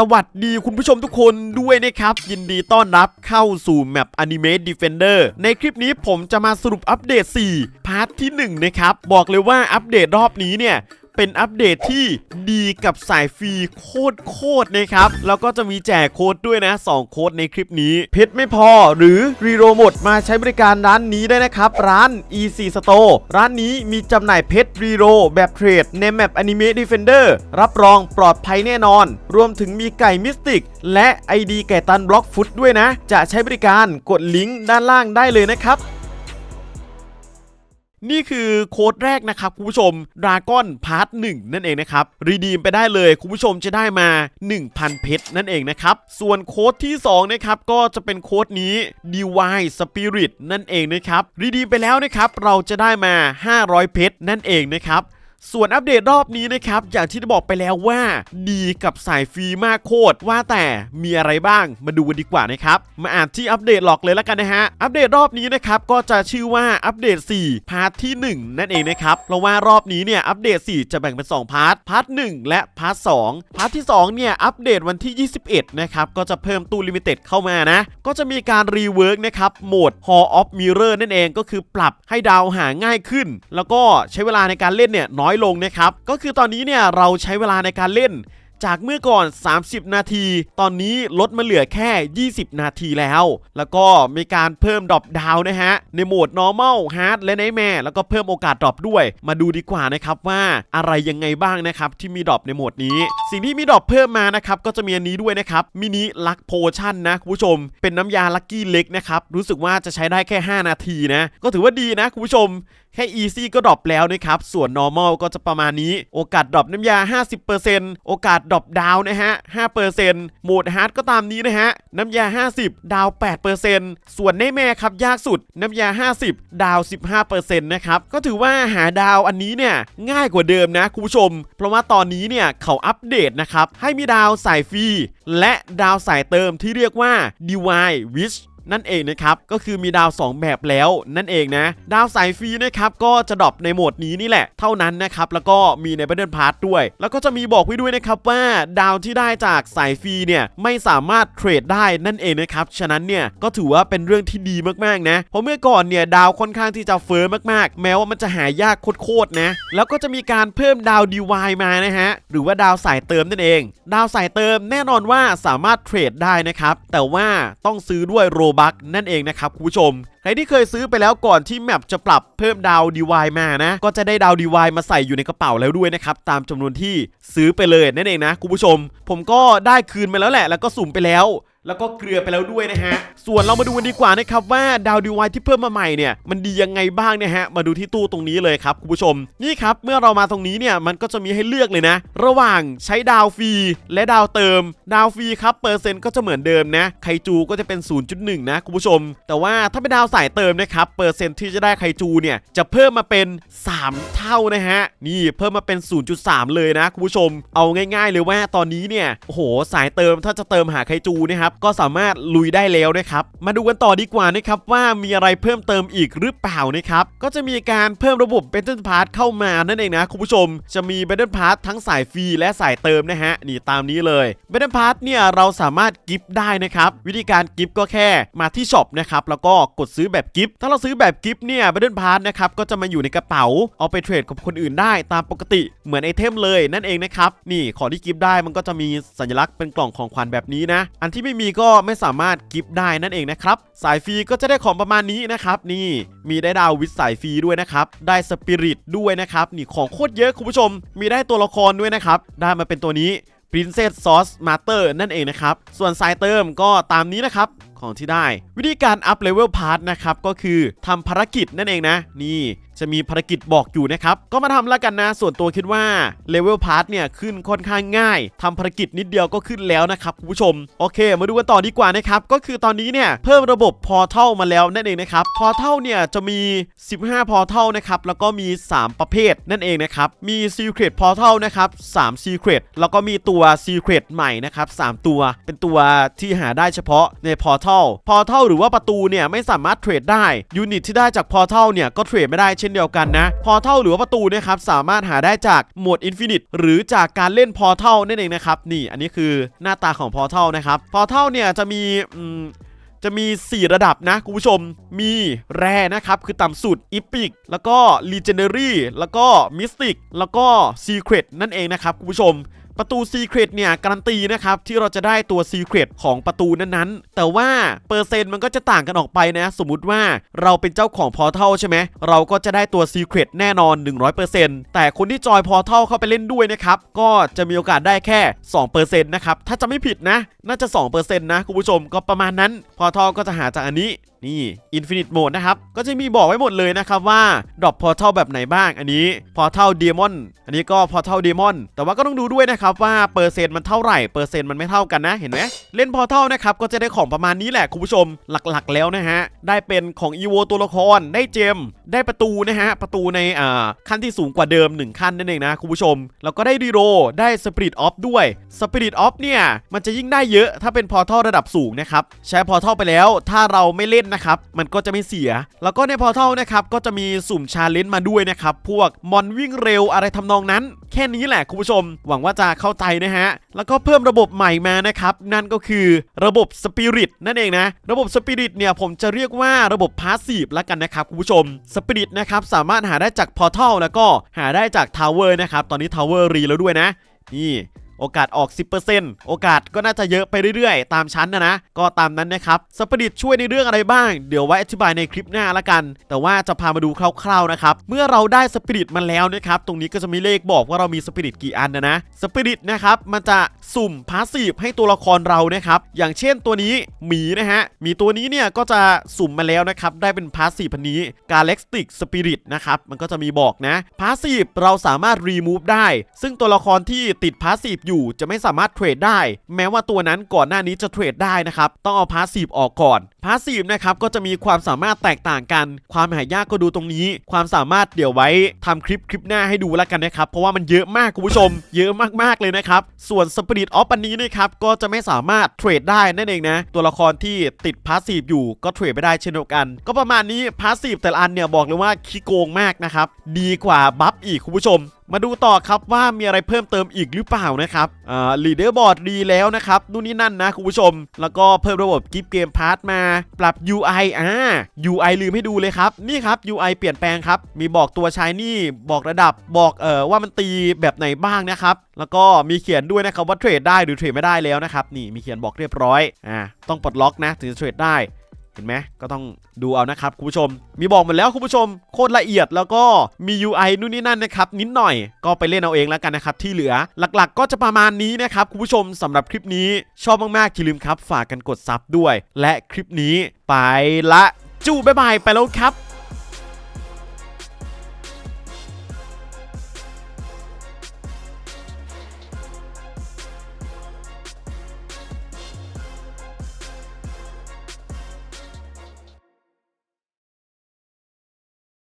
สวัสดีคุณผู้ชมทุกคนด้วยนะครับ ยินดีต้อนรับเข้าสู่แมป Animate Defender ในคลิปนี้ผมจะมาสรุปอัปเดต 4 พาร์ทที่ 1 นะครับ บอกเลยว่าอัปเดตรอบนี้เนี่ย เป็นอัปเดตที่ดีกับสายฟรีโคตรโคตรนะครับ แล้วก็จะมีแจกโค้ดด้วยนะ 2 โค้ดในคลิปนี้ เพชรไม่พอหรือรีโรหมดมาใช้บริการร้านนี้ได้นะครับ ร้าน EC Store ร้านนี้มีจำหน่ายเพชรรีโรแบบเทรดในแมป Anime Defender รับรองปลอดภัยแน่นอน รวมถึงมีไก่มิสติก และ ID ไก่ตันบล็อกฟุตด้วยนะ จะใช้บริการกดลิงก์ด้านล่างได้เลยนะครับ นี่คือโค้ดแรกนะครับคุณผู้ชมดราก้อนพาร์ทหนั่นเองนะครับ รีดีมไปได้เลยคุณผู้ชมจะได้มา 1,000 เพชรนั่นเองนะครับ ส่วนโค้ดที่2นะครับก็จะเป็นโค้ดนี้ Divine Spirit นั่นเองนะครับ รีดีมไปแล้วนะครับเราจะได้มา 500 เพชรนั่นเองนะครับ ส่วนอัปเดตรอบนี้นะครับ อย่างที่ได้บอกไปแล้วว่า ดีกับสายฟรีมากโคตรว่าแต่มีอะไรบ้างมาดูกันดีกว่านะครับ มาอ่านที่อัปเดตหลอกเลยแล้วกันนะฮะ อัปเดตรอบนี้นะครับ ก็จะชื่อว่าอัปเดต 4 พาร์ทที่ 1 นั่นเองนะครับ เพราะว่ารอบนี้เนี่ยอัปเดต 4 จะแบ่งเป็น 2 พาร์ท พาร์ท 1 และพาร์ท 2 พาร์ทที่ 2 เนี่ยอัปเดตวันที่ 21 นะครับ ก็จะเพิ่มตู้ลิมิเต็ดเข้ามานะ ก็จะมีการรีเวิร์กนะครับ โหมด Hall of Mirror นั่นเอง ก็คือปรับให้ดาวหาง่ายขึ้น แล้วก็ใช้เวลาในการเล่นเนี่ยน้อย้อยลงนะครับ ก็คือตอนนี้เนี่ยเราใช้เวลาในการเล่นจากเมื่อก่อน 30 นาที ตอนนี้ลดมาเหลือแค่ 20 นาทีแล้ว แล้วก็มีการเพิ่มดรอปดาวนะฮะ ในโหมด normal hard และ nightmare แล้วก็เพิ่มโอกาสดรอปด้วย มาดูดีกว่านะครับว่าอะไรยังไงบ้างนะครับที่มีดรอปในโหมดนี้ สิ่งที่มีดรอปเพิ่มมานะครับก็จะมีอันนี้ด้วยนะครับ มินิลักโพชั่นนะคุณผู้ชม เป็นน้ำยาลักกี้เล็กนะครับ รู้สึกว่าจะใช้ได้แค่ 5 นาทีนะ ก็ถือว่าดีนะคุณผู้ชม ค่ easy ก็ดรอปแล้วนะครับ ส่วน normal ก็จะประมาณนี้ โอกาสดรอปน้ำยา 50%โอกาสดรอปดาวนะฮะ 5%โหมด hard ก็ตามนี้นะฮะ น้ำยา 50 ดาว 8%ส่วนในแม่ครับ ยากสุด น้ำยา 50 ดาว 15%นะครับ ก็ถือว่าหาดาวอันนี้เนี่ย ง่ายกว่าเดิมนะคุณผู้ชม เพราะว่าตอนนี้เนี่ยเขาอัปเดตนะครับ ให้มีดาวสายฟรี และดาวสายเติมที่เรียกว่า Divine Wish นั่นเองนะครับก็คือมีดาว 2 แบบแล้วนั่นเองนะ ดาวสายฟรีนะครับก็จะดรอปในโหมดนี้นี่แหละ เท่านั้นนะครับแล้วก็มีใน Battle Pass ด้วย แล้วก็จะมีบอกไว้ด้วยนะครับว่าดาวที่ได้จากสายฟรีเนี่ยไม่สามารถเทรดได้นั่นเองนะครับฉะนั้นเนี่ยก็ถือว่าเป็นเรื่องที่ดีมากๆนะเพราะเมื่อก่อนเนี่ยดาวค่อนข้างที่จะเฟ้อมากๆ แม้ว่ามันจะหายากโคตรๆนะแล้วก็จะมีการเพิ่มดาวดีวายมานะฮะหรือว่าดาวสายเติมนั่นเอง ดาวสายเติมแน่นอนว่าสามารถเทรดได้นะครับแต่ว่าต้องซื้อด้วยโรบคนั่นเองนะครับคุณผู้ชม ใครที่เคยซื้อไปแล้วก่อนที่แมปจะปรับเพิ่มดาวดีวายมานะ ก็จะได้ดาวดีวายมาใส่อยู่ในกระเป๋าแล้วด้วยนะครับ ตามจำนวนที่ซื้อไปเลยนั่นเองนะคุณผู้ชม ผมก็ได้คืนมาแล้วแหละ แล้วก็สุ่มไปแล้ว แล้วก็เกลือไปแล้วด้วยนะฮะ ส่วนเรามาดูกันดีกว่านะครับว่าดาวดีวายที่เพิ่มมาใหม่เนี่ยมันดียังไงบ้างเนี่ยฮะ มาดูที่ตู้ตรงนี้เลยครับคุณผู้ชม นี่ครับเมื่อเรามาตรงนี้เนี่ยมันก็จะมีให้เลือกเลยนะ ระหว่างใช้ดาวฟรีและดาวเติม ดาวฟรีครับเปอร์เซ็นต์ก็จะเหมือนเดิมนะ ไคจูก็จะเป็น 0.1 นะคุณผู้ชม แต่ว่าถ้าเป็นดาวสายเติมนะครับเปอร์เซ็นต์ที่จะได้ไคจูเนี่ยจะเพิ่มมาเป็น 3 เท่านะฮะ นี่เพิ่มมาเป็น 0.3 เลยนะคุณผู้ชม เอาง่าย ๆ เลยว่าตอนนี้เนี่ยโอ้โหสายเติมถ้าจะเติมหาไคจูนะครับก็สามารถลุยได้แล้วนะครับ มาดูกันต่อดีกว่านะครับว่ามีอะไรเพิ่มเติมอีกหรือเปล่านะครับ ก็จะมีการเพิ่มระบบ Battle Pass เข้ามานั่นเองนะคุณผู้ชม จะมี Battle Pass ทั้งสายฟรีและสายเติมนะฮะ นี่ตามนี้เลย Battle Pass เนี่ยเราสามารถกิฟต์ได้นะครับ วิธีการกิฟต์ก็แค่มาที่ช็อปนะครับแล้วก็กดซื้อแบบกิฟต์ถ้าเราซื้อแบบกิฟต์เนี่ย Battle Pass นะครับก็จะมาอยู่ในกระเป๋าเอาไปเทรดกับคนอื่นได้ตามปกติเหมือนไอเทมเลยนั่นเองนะครับนี่ของที่กิฟต์ได้มันก็จะมีสัญลักษณ์เป็นกล่องของขวัญแบบนี้นะอันที่ไม่มีก็ไม่สามารถกิฟต์ได้นั่นเองนะครับ สายฟรีก็จะได้ของประมาณนี้นะครับนี่มีได้ดาววิสสายฟรีด้วยนะครับ ได้สปิริตด้วยนะครับนี่ของโคตรเยอะคุณผู้ชม มีได้ตัวละครด้วยนะครับ ได้มาเป็นตัวนี้ Princess Sauce Master นั่นเองนะครับ ส่วนสายเติมก็ตามนี้นะครับของที่ได้ วิธีการอัพเลเวลพาร์ทนะครับ ก็คือทำภารกิจนั่นเองนะ นี่ จะมีภารกิจบอกอยู่นะครับ ก็มาทำแล้วกันนะ ส่วนตัวคิดว่าเลเวลพาร์ทเนี่ยขึ้นค่อนข้างง่ายทำภารกิจนิดเดียวก็ขึ้นแล้วนะครับคุณผู้ชม โอเค มาดูกันต่อดีกว่านะครับ ก็คือตอนนี้เนี่ยเพิ่มระบบพอร์ทัลมาแล้วนั่นเองนะครับ พอร์ทัลเนี่ยจะมี 15 พอร์ทัลนะครับ แล้วก็มี 3 ประเภทนั่นเองนะครับ มี Secret Portal นะครับ3 Secret แล้วก็มีตัว Secret ใหม่นะครับ3ตัว เป็นตัวที่หาได้เฉพาะใน Portal Portal หรือว่าประตูเนี่ยไม่สามารถเทรดได้ยูนิตที่ได้จาก Portal เนี่ยก็เทรดไม่ได้เช่นช่นเดียวกันนะ พอเท่าหรือว่าประตูนะครับสามารถหาได้จากโหมดอินฟินิตหรือจากการเล่นพอเท่านั่นเองนะครับนี่อันนี้คือหน้าตาของพอเท่านะครับพอเท่าเนี่ยจะมีอืมจะมี 4 ระดับนะ คุณผู้ชม มีแรนะครับ คือต่ำสุดอีพิกแล้วก็ลีเจนเดอรี่แล้วก็มิสติกแล้วก็ซีเครตนั่นเองนะครับ คุณผู้ชม ประตู Secret เนี่ยการันตีนะครับที่เราจะได้ตัว Secret ของประตูนั้นๆ แต่ว่าเปอร์เซ็นต์มันก็จะต่างกันออกไปนะ สมมุติว่าเราเป็นเจ้าของพอ r t ท l ใช่ไหมเราก็จะได้ตัว Secret แน่นอน 100%แต่คนที่จอยพอ r t ท l เข้าไปเล่นด้วยนะครับก็จะมีโอกาสได้แค่2%นะครับถ้าจะไม่ผิดนะ น่าจะ2%นะคุณผู้ชมก็ประมาณนั้น พอ r t ท l ก็จะหาจากอันนี้นี่ Infinite Mode นะครับ ก็จะมีบอกไว้หมดเลยนะครับว่าดรอปพอร์ทัลแบบไหนบ้าง อันนี้พอร์ทัลเดมอนอันนี้ก็พอร์ทัลเดมอนแต่ว่าก็ต้องดูด้วยนะครับว่าเปอร์เซ็นต์มันเท่าไหร่เปอร์เซ็นต์มันไม่เท่ากันนะเห็นไหมเล่นพอร์ทัลนะครับก็จะได้ของประมาณนี้แหละคุณผู้ชมหลักๆ แล้วนะฮะได้เป็นของอีโวตัวละครได้เจม ได้ประตูนะฮะประตูในอ่าขั้นที่สูงกว่าเดิม 1 ขั้นนั่นเองนะคุณผู้ชม แล้วก็ได้รีโรได้สปิริตออฟด้วยสปิริตออฟเนี่ยมันจะยิ่งได้เยอะถ้าเป็นพอร์ทัลระดับสูงนะครับใช้พอร์ทัลไปแล้ว ถ้าเราไม่เล่นนะครับ มันก็จะไม่เสีย แล้วก็ในพอร์ทัลนะครับ ก็จะมีสุ่มชาเลนจ์มาด้วยนะครับ พวกมอนวิ่งเร็วอะไรทำนองนั้น แค่นี้แหละคุณผู้ชม หวังว่าจะเข้าใจนะฮะ แล้วก็เพิ่มระบบใหม่มานะครับ นั่นก็คือระบบสปิริตนั่นเองนะ ระบบสปิริตเนี่ยผมจะเรียกว่าระบบพาสซีฟล้วกันนะครับคุณผู้ชมสปิริตนะครับสามารถหาได้จากพอร์ทัลแล้วก็หาได้จากทาวเวอร์นะครับ ตอนนี้ทาวเวอร์รีแล้วด้วยนะ นี่ โอกาสออก 10%โอกาสก็น่าจะเยอะไปเรื่อยๆ ตามชั้นนะนะ ก็ตามนั้นนะครับสปิริตช่วยในเรื่องอะไรบ้าง เดี๋ยวไว้อธิบายในคลิปหน้าละกัน แต่ว่าจะพามาดูคร่าวๆนะครับ เมื่อเราได้สปิริตมาแล้วนะครับ ตรงนี้ก็จะมีเลขบอกว่าเรามีสปิริตกี่อันนะนะสปิริตนะครับ มันจะสุ่มพาสซีฟให้ตัวละครเรานะครับ อย่างเช่นตัวนี้หมีนะฮะ หมีตัวนี้เนี่ยก็จะสุ่มมาแล้วนะครับ ได้เป็นพาสซีฟพันนี้ Galactic Spirit นะครับ มันก็จะมีบอกนะ พาสซีฟเราสามารถรีมูฟได้ ซึ่งตัวละครที่ติดพาสซีฟอยู่จะไม่สามารถเทรดได้ แม้ว่าตัวนั้นก่อนหน้านี้จะเทรดได้นะครับ ต้องเอาพาสซีฟออกก่อน พาสซีฟนะครับก็จะมีความสามารถแตกต่างกัน ความหายากก็ดูตรงนี้ ความสามารถเดี๋ยวไว้ทำคลิปคลิปหน้าให้ดูแล้วกันนะครับ เพราะว่ามันเยอะมากคุณผู้ชม เยอะมากๆเลยนะครับ ส่วนสปิริตออฟอันนี้นะครับก็จะไม่สามารถเทรดได้นั่นเองนะ ตัวละครที่ติดพาสซีฟอยู่ก็เทรดไม่ได้เช่นเดียวกัน ก็ประมาณนี้พาสซีฟแต่ละอันเนี่ยบอกเลยว่าขี้โกงมากนะครับดีกว่าบัฟอีกคุณผู้ชม มาดูต่อครับว่ามีอะไรเพิ่มเติมอีกหรือเปล่านะครับอ่าลีดเดอร์บอร์ดดีแล้วนะครับนู่นนี่นั่นนะคุณผู้ชม แล้วก็เพิ่มระบบกิฟต์เกมพาร์ทมา ปรับ UI อ่า UI ลืมให้ดูเลยครับ นี่ครับ UI เปลี่ยนแปลงครับ มีบอกตัวชายนี่บอกระดับบอกเอ่อว่ามันตีแบบไหนบ้างนะครับ แล้วก็มีเขียนด้วยนะครับว่าเทรดได้หรือเทรดไม่ได้แล้วนะครับนี่มีเขียนบอกเรียบร้อยอ่าต้องปลดล็อกนะถึงจะเทรดได้ ห็นไหมก็ต้องดูเอานะครับคุณผู้ชม มีบอกหมดแล้วคุณผู้ชมโคตรละเอียดแล้วก็มี UI นู่นนี่นั่นนะครับนิดหน่อยก็ไปเล่นเอาเองแล้วกันนะครับที่เหลือหลักๆ ก็จะประมาณนี้นะครับคุณผู้ชมสำหรับคลิปนี้ชอบมากๆอย่าลืมครับ ฝากกันกดซับด้วย และคลิปนี้ไปละจูบ๊ายบายไปแล้วครับ